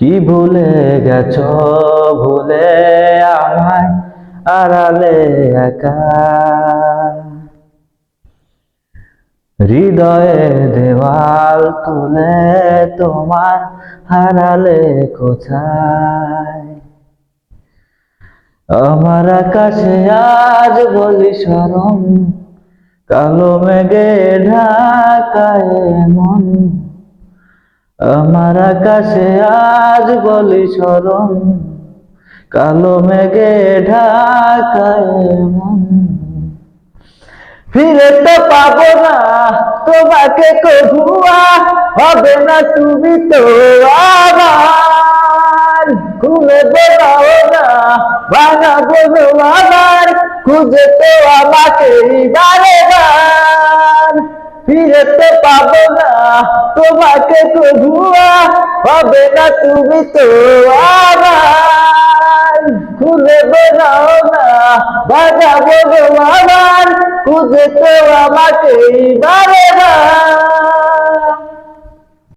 কি ভুলে গেছ? ভুলে আমায় আড়ালে একা। হৃদয়ে দেওয়াল তুলে তোমার হারালে কোথায়? আমার আকাশে আজ বলি সরম কালো মেঘে ঢাকায় মন। আমার আকাশে আজ বলি সরম কালো মেঘে ঢাকায় ফিরে তো পাবো না, তোমাকে কবুয়া হবে না তুমি তো আমার খুলে বেড়াও না বলো আমার খুঁজে তো আমাকে বারে বার ফিরে তো পাবো না তোমাকে কবুয়া হবে না তুমি তো আমার ঘুরে বেড়াও না বলো আমার খুঁজে তো আমাকে